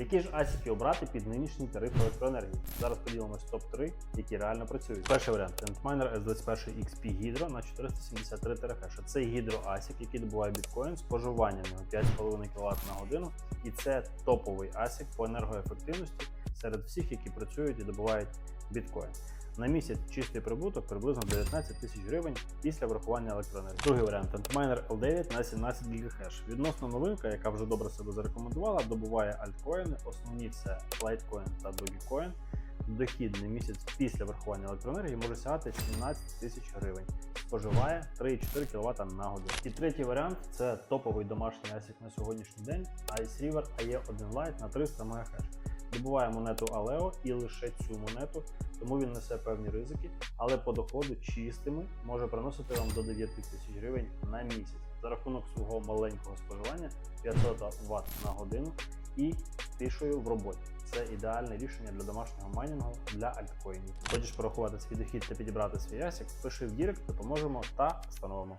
Які ж асіки обрати під нинішній тариф електроенергії? Зараз поділимось топ-3, які реально працюють. Перший варіант Antminer S21 XP Hydro на 473 ТРХ. Це гідро асік, який добуває біткоін, споживання на нього 5,5 кВт на годину. І це топовий асік по енергоефективності серед всіх, які працюють і добувають біткоін. На місяць чистий прибуток приблизно 19 тисяч гривень після врахування електроенергії. Другий варіант Antminer L9 на 17 ГГц. Відносно новинка, яка вже добре себе зарекомендувала, добуває альткоїни. Основні це Litecoin та Dogecoin. Дохід на місяць після врахування електроенергії може сягати 17 тисяч гривень. Споживає 3,4 кВт на годину. І третій варіант це топовий домашній асік на сьогоднішній день Ice River AE1 Lite на 300 МГц. Добуває монету Aleo і лише цю монету, тому він несе певні ризики, але по доходу чистими може приносити вам до 9 тисяч гривень на місяць за рахунок свого маленького споживання 500 Вт на годину і тишою в роботі. Це ідеальне рішення для домашнього майнінгу для альткоїнів. Хочеш порахувати свій дохід та підібрати свій асік? Пиши в Дірект, допоможемо та встановимо.